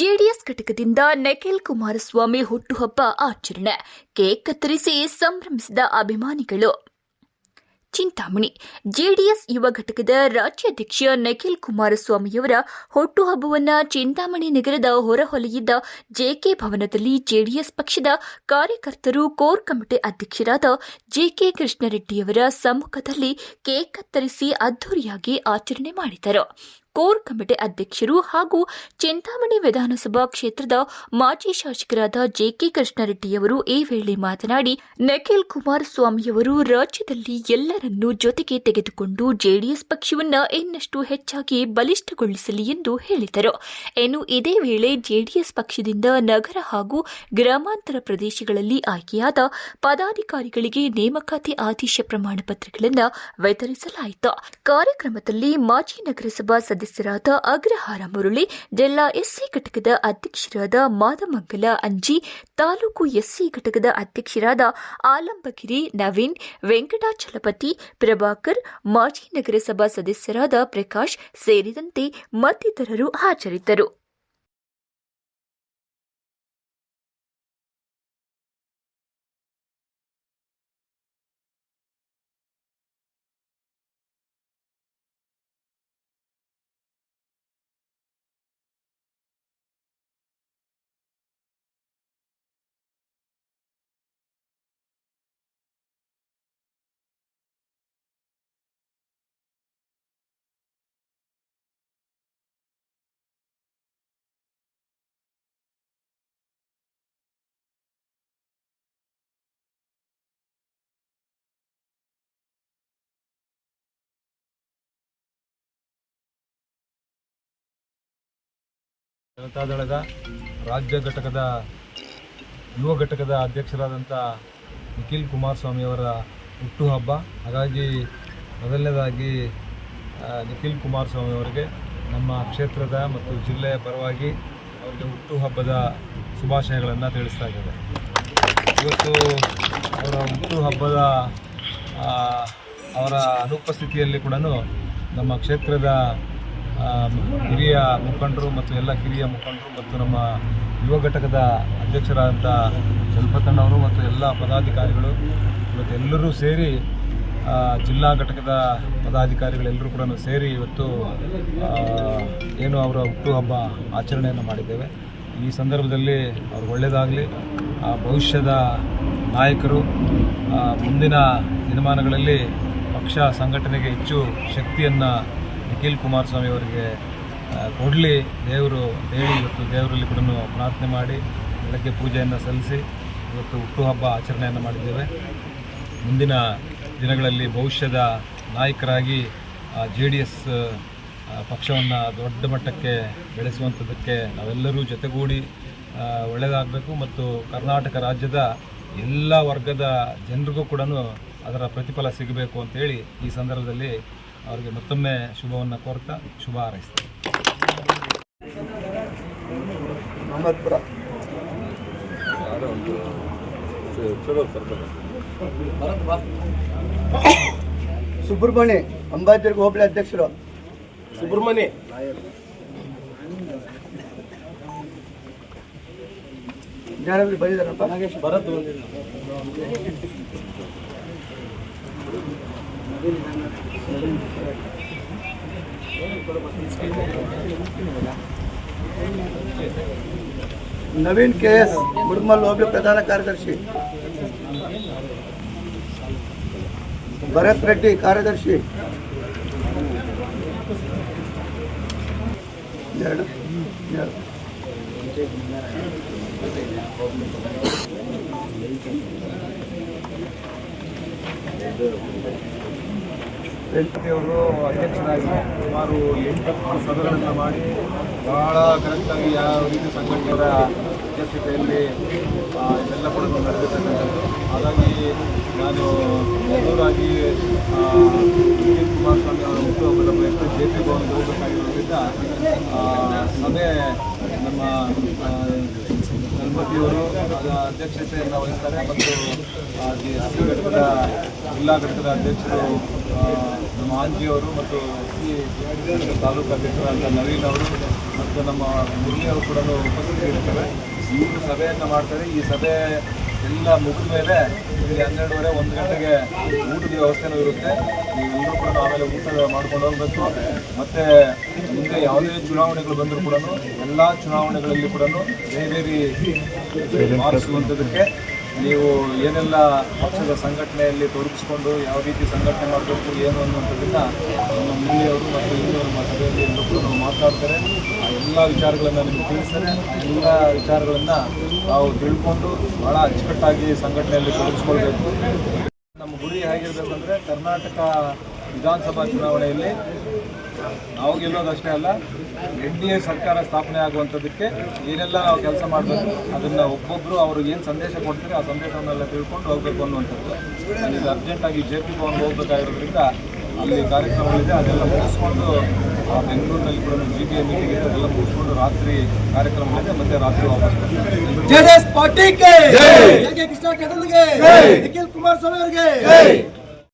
JDS ಘಟಕದಿಂದ ನಿಖಿಲ್ ಕುಮಾರಸ್ವಾಮಿ ಹುಟ್ಟುಹಬ್ಬ ಆಚರಣೆ, ಕೇಕ್ ಕತ್ತರಿಸಿ ಸಂಭ್ರಮಿಸಿದ ಅಭಿಮಾನಿಗಳು. ಚಿಂತಾಮಣಿ, ಜೆಡಿಎಸ್ ಯುವ ಘಟಕದ ರಾಜ್ಯಾಧ್ಯಕ್ಷ ನಿಖಿಲ್ ಕುಮಾರಸ್ವಾಮಿಯವರ ಹುಟ್ಟುಹಬ್ಬವನ್ನು ಚಿಂತಾಮಣಿ ನಗರದ ಹೊರಹೊಲೆಯಿದ್ದ ಜೆಕೆ ಭವನದಲ್ಲಿ ಜೆಡಿಎಸ್ ಪಕ್ಷದ ಕಾರ್ಯಕರ್ತರು ಕೋರ್ ಕಮಿಟಿ ಅಧ್ಯಕ್ಷರಾದ ಜೆಕೆ ಕೃಷ್ಣರೆಡ್ಡಿಯವರ ಸಮ್ಮುಖದಲ್ಲಿ ಕೇಕ್ ಕತ್ತರಿಸಿ ಅದ್ದೂರಿಯಾಗಿ ಆಚರಣೆ ಮಾಡಿದರು. ಕೋರ್ ಕಮಿಟಿ ಅಧ್ಯಕ್ಷರು ಹಾಗೂ ಚಿಂತಾಮಣಿ ವಿಧಾನಸಭಾ ಕ್ಷೇತ್ರದ ಮಾಜಿ ಶಾಸಕರಾದ ಜೆಕೆ ಕೃಷ್ಣರೆಡ್ಡಿಯವರು ಈ ವೇಳೆ ಮಾತನಾಡಿ, ನಖಿಲ್ ಕುಮಾರಸ್ವಾಮಿಯವರು ರಾಜ್ಯದಲ್ಲಿ ಎಲ್ಲರನ್ನೂ ಜೊತೆಗೆ ತೆಗೆದುಕೊಂಡು ಜೆಡಿಎಸ್ ಪಕ್ಷವನ್ನ ಇನ್ನಷ್ಟು ಹೆಚ್ಚಾಗಿ ಬಲಿಷ್ಠಗೊಳಿಸಲಿ ಎಂದು ಹೇಳಿದರು. ಇನ್ನು ಇದೇ ವೇಳೆ ಜೆಡಿಎಸ್ ಪಕ್ಷದಿಂದ ನಗರ ಹಾಗೂ ಗ್ರಾಮಾಂತರ ಪ್ರದೇಶಗಳಲ್ಲಿ ಆಯ್ಕೆಯಾದ ಪದಾಧಿಕಾರಿಗಳಿಗೆ ನೇಮಕಾತಿ ಆದೇಶ ಪ್ರಮಾಣ ಪತ್ರಗಳನ್ನು ವಿತರಿಸಲಾಯಿತು. ಕಾರ್ಯಕ್ರಮದಲ್ಲಿ ಮಾಜಿ ನಗರಸಭಾ ಸದಸ್ಯರಾದ ಅಗ್ರಹಾರ ಮುರಳಿ, ಜಿಲ್ಲಾ ಎಸ್ಸಿ ಘಟಕದ ಅಧ್ಯಕ್ಷರಾದ ಮಾದಮಂಗಲ ಅಂಜಿ, ತಾಲೂಕು ಎಸ್ಸಿ ಘಟಕದ ಅಧ್ಯಕ್ಷರಾದ ಆಲಂಬಗಿರಿ ನವೀನ್, ವೆಂಕಟಾಚಲಪತಿ, ಪ್ರಭಾಕರ್, ಮಾಜಿ ನಗರಸಭಾ ಸದಸ್ಯರಾದ ಪ್ರಕಾಶ್ ಸೇರಿದಂತೆ ಮತ್ತಿತರರು ಹಾಜರಿದ್ದರು. ಜನತಾದಳದ ರಾಜ್ಯ ಘಟಕದ, ಯುವ ಘಟಕದ ಅಧ್ಯಕ್ಷರಾದಂಥ ನಿಖಿಲ್ ಕುಮಾರಸ್ವಾಮಿಯವರ ಹುಟ್ಟುಹಬ್ಬ ಹಾಗಾಗಿ ಮೊದಲನೇದಾಗಿ ನಿಖಿಲ್ ಕುಮಾರಸ್ವಾಮಿಯವರಿಗೆ ನಮ್ಮ ಕ್ಷೇತ್ರದ ಮತ್ತು ಜಿಲ್ಲೆಯ ಪರವಾಗಿ ಅವರಿಗೆ ಹುಟ್ಟುಹಬ್ಬದ ಶುಭಾಶಯಗಳನ್ನು ತಿಳಿಸ್ತಾ ಇದ್ದಾರೆ ಇವತ್ತು ಅವರ ಹುಟ್ಟುಹಬ್ಬದ ಅವರ ಅನುಪಸ್ಥಿತಿಯಲ್ಲಿ ಕೂಡ ನಮ್ಮ ಕ್ಷೇತ್ರದ ಹಿರಿಯ ಮುಖಂಡರು ಮತ್ತು ಎಲ್ಲ ಕಿರಿಯ ಮುಖಂಡರು ಮತ್ತು ನಮ್ಮ ಯುವ ಘಟಕದ ಅಧ್ಯಕ್ಷರಾದಂಥ ಚಲಪತಣ್ಣವರು ಮತ್ತು ಎಲ್ಲ ಪದಾಧಿಕಾರಿಗಳು ಇವತ್ತು ಎಲ್ಲರೂ ಸೇರಿ ಜಿಲ್ಲಾ ಘಟಕದ ಪದಾಧಿಕಾರಿಗಳೆಲ್ಲರೂ ಕೂಡ ಸೇರಿ ಇವತ್ತು ಏನು ಅವರ ಹುಟ್ಟುಹಬ್ಬ ಆಚರಣೆಯನ್ನು ಮಾಡಿದ್ದೇವೆ. ಈ ಸಂದರ್ಭದಲ್ಲಿ ಅವ್ರು ಒಳ್ಳೆಯದಾಗಲಿ ಭವಿಷ್ಯದ ನಾಯಕರು ಮುಂದಿನ ದಿನಮಾನಗಳಲ್ಲಿ ಪಕ್ಷ ಸಂಘಟನೆಗೆ ಹೆಚ್ಚು ಶಕ್ತಿಯನ್ನು ನಿಖಿಲ್ ಕುಮಾರಸ್ವಾಮಿ ಅವರಿಗೆ ಕೊಡಲಿ, ದೇವರು ಹೇಳಿ ಇವತ್ತು ದೇವರಲ್ಲಿ ಕೂಡ ಪ್ರಾರ್ಥನೆ ಮಾಡಿ, ಬೆಳಗ್ಗೆ ಪೂಜೆಯನ್ನು ಸಲ್ಲಿಸಿ, ಇವತ್ತು ಹುಟ್ಟುಹಬ್ಬ ಆಚರಣೆಯನ್ನು ಮಾಡಿದ್ದೇವೆ. ಮುಂದಿನ ದಿನಗಳಲ್ಲಿ ಭವಿಷ್ಯದ ನಾಯಕರಾಗಿ ಜೆ ಡಿ ಎಸ್ ಪಕ್ಷವನ್ನು ದೊಡ್ಡ ಮಟ್ಟಕ್ಕೆ ಬೆಳೆಸುವಂಥದ್ದಕ್ಕೆ ನಾವೆಲ್ಲರೂ ಜೊತೆಗೂಡಿ ಒಳ್ಳೆಯದಾಗಬೇಕು ಮತ್ತು ಕರ್ನಾಟಕ ರಾಜ್ಯದ ಎಲ್ಲ ವರ್ಗದ ಜನರಿಗೂ ಕೂಡ ಅದರ ಪ್ರತಿಫಲ ಸಿಗಬೇಕು ಅಂತೇಳಿ ಈ ಸಂದರ್ಭದಲ್ಲಿ ಅವರಿಗೆ ಮತ್ತೊಮ್ಮೆ ಶುಭವನ್ನು ಕೋರ್ತಾ ಶುಭ ಹಾರೈಸ್ತೇವೆ ಸುಬ್ರಹ್ಮಣ್ಯ ಅಂಬಾಜರ್ ಹೋಬಳಿ ಅಧ್ಯಕ್ಷರು. ಸುಬ್ರಹ್ಮಣ್ಯ. ಬಂದಿದ್ದಾರಪ್ಪ? ಭರತ್ ನವೀನ್ ಕೆ ಎಸ್ ಮುಡುಮಲ್ ಹೋಬಳಿ ಪ್ರಧಾನ ಕಾರ್ಯದರ್ಶಿ ಭರತ್ ರೆಡ್ಡಿ ಕಾರ್ಯದರ್ಶಿ ಎರಡು ಎರಡು ಅವರು ಅಧ್ಯಕ್ಷರಾಗಿ ಸುಮಾರು ಎಂಟು ಸಭೆಗಳನ್ನು ಮಾಡಿ ಬಹಳ ಕರೆಕ್ಟಾಗಿ ಯಾವ ರೀತಿ ಸಂಘಟನೆಯವರ ಅಧ್ಯಕ್ಷತೆಯಲ್ಲಿ ಇದೆಲ್ಲ ಕೂಡ ನಡೆದಿರ್ತಕ್ಕಂಥದ್ದು. ಹಾಗಾಗಿ ನಾನು ಮೊದಲಾಗಿ ನಿಖಿಲ್ ಕುಮಾರಸ್ವಾಮಿ ಅವರ ಹುಟ್ಟುಹಬ್ಬದ ಪ್ರಯತ್ನ ಜೆ ಪಿ ಭವನ ಹೋಗಬೇಕಾಗಿರೋದ್ರಿಂದ ಸಭೆ ನಮ್ಮ ಅದರ ಅಧ್ಯಕ್ಷತೆಯನ್ನು ವಹಿಸ್ತಾರೆ ಮತ್ತು ಸಿ ಘಟಕದ ಜಿಲ್ಲಾ ಘಟಕದ ಅಧ್ಯಕ್ಷರು ನಮ್ಮ ಆಂಜಿಯವರು ಮತ್ತು ತಾಲೂಕು ಅಧ್ಯಕ್ಷರಾದ ನವೀನ್ ಅವರು ಮತ್ತು ನಮ್ಮ ಮುರಳಿಯವರು ಕೂಡ ಉಪಸ್ಥಿತರಿರ್ತಾರೆ. ಇವರು ಸಭೆಯನ್ನು ಮಾಡ್ತಾರೆ. ಈ ಸಭೆ ಎಲ್ಲ ಮುಗಿದ ಮೇಲೆ ಇಲ್ಲಿ ಹನ್ನೆರಡುವರೆ ಒಂದು ಗಂಟೆಗೆ ಊಟದ ವ್ಯವಸ್ಥೆನೂ ಇರುತ್ತೆ. ನೀವೆಲ್ಲರೂ ಕೂಡ ಆಮೇಲೆ ಊಟ ಮಾಡ್ಕೊಂಡು ಹೋಗ್ಬೇಕು. ಮತ್ತು ಮುಂದೆ ಯಾವುದೇ ಚುನಾವಣೆಗಳು ಬಂದರೂ ಕೂಡ ಎಲ್ಲ ಚುನಾವಣೆಗಳಲ್ಲಿ ಕೂಡ ಬೇರೆ ಮಾಡಿಸುವಂಥದ್ದಕ್ಕೆ ನೀವು ಏನೆಲ್ಲ ಪಕ್ಷದ ಸಂಘಟನೆಯಲ್ಲಿ ತೊಡಗಿಸ್ಕೊಂಡು ಯಾವ ರೀತಿ ಸಂಘಟನೆ ಮಾಡಬೇಕು, ಏನು ಅನ್ನುವಂಥದ್ದನ್ನ ನಮ್ಮ ಮುಳ್ಳಿಯವರು ಮತ್ತು ಇನ್ನವರು ನಮ್ಮ ಸಭೆಯಲ್ಲಿ ಎಲ್ಲರೂ ನಾವು ಮಾತಾಡ್ತಾರೆ. ಆ ಎಲ್ಲ ವಿಚಾರಗಳನ್ನು ನಿಮಗೆ ತಿಳಿಸ್ತಾರೆ ಎಲ್ಲ ವಿಚಾರಗಳನ್ನು ನಾವು ತಿಳ್ಕೊಂಡು ಭಾಳ ಅಚ್ಚುಕಟ್ಟಾಗಿ ಸಂಘಟನೆಯಲ್ಲಿ ತೊಡಗಿಸ್ಕೊಳ್ಬೇಕು. ನಮ್ಮ ಗುರಿ ಹೇಗಿರಬೇಕಂದ್ರೆ ಕರ್ನಾಟಕ ವಿಧಾನಸಭಾ ಚುನಾವಣೆಯಲ್ಲಿ ನಾವು ಗೆಲ್ಲೋದಷ್ಟೇ ಅಲ್ಲ ಎನ್ ಡಿ ಎ ಸರ್ಕಾರ ಸ್ಥಾಪನೆ ಆಗುವಂಥದ್ದಕ್ಕೆ ಏನೆಲ್ಲ ನಾವು ಕೆಲಸ ಮಾಡಬೇಕು ಅದನ್ನು ಒಬ್ಬೊಬ್ಬರು ಅವ್ರಿಗೆ ಏನು ಸಂದೇಶ ಕೊಡ್ತಾರೆ ಆ ಸಂದೇಶವನ್ನೆಲ್ಲ ತಿಳ್ಕೊಂಡು ಹೋಗಬೇಕು ಅನ್ನುವಂಥದ್ದು. ನಾನೀಗ ಅರ್ಜೆಂಟಾಗಿ ಜೆ ಪಿ ಭವನ್ಗೆ ಹೋಗ್ಬೇಕಾಗಿರೋದ್ರಿಂದ ಅಲ್ಲಿ ಕಾರ್ಯಕ್ರಮಗಳಿದೆ ಅದೆಲ್ಲ ಮುಗಿಸ್ಕೊಂಡು ಆ ಬೆಂಗಳೂರಿನಲ್ಲಿ ಕೂಡ ಜಿ ಬಿ ಎ ಮೀಟಿಂಗ್ ಇದೆ ಅದೆಲ್ಲ ಮುಗಿಸ್ಕೊಂಡು ರಾತ್ರಿ ಕಾರ್ಯಕ್ರಮಗಳಿದೆ ಮತ್ತೆ ರಾತ್ರಿ ವಾಪಸ್ ಜೆಡಿಎಸ್ ಪಾರ್ಟಿಗೆ! ಕೃಷ್ಣ ನಿಖಿಲ್ ಕುಮಾರಸ್ವಾಮಿ ಅವರಿಗೆ!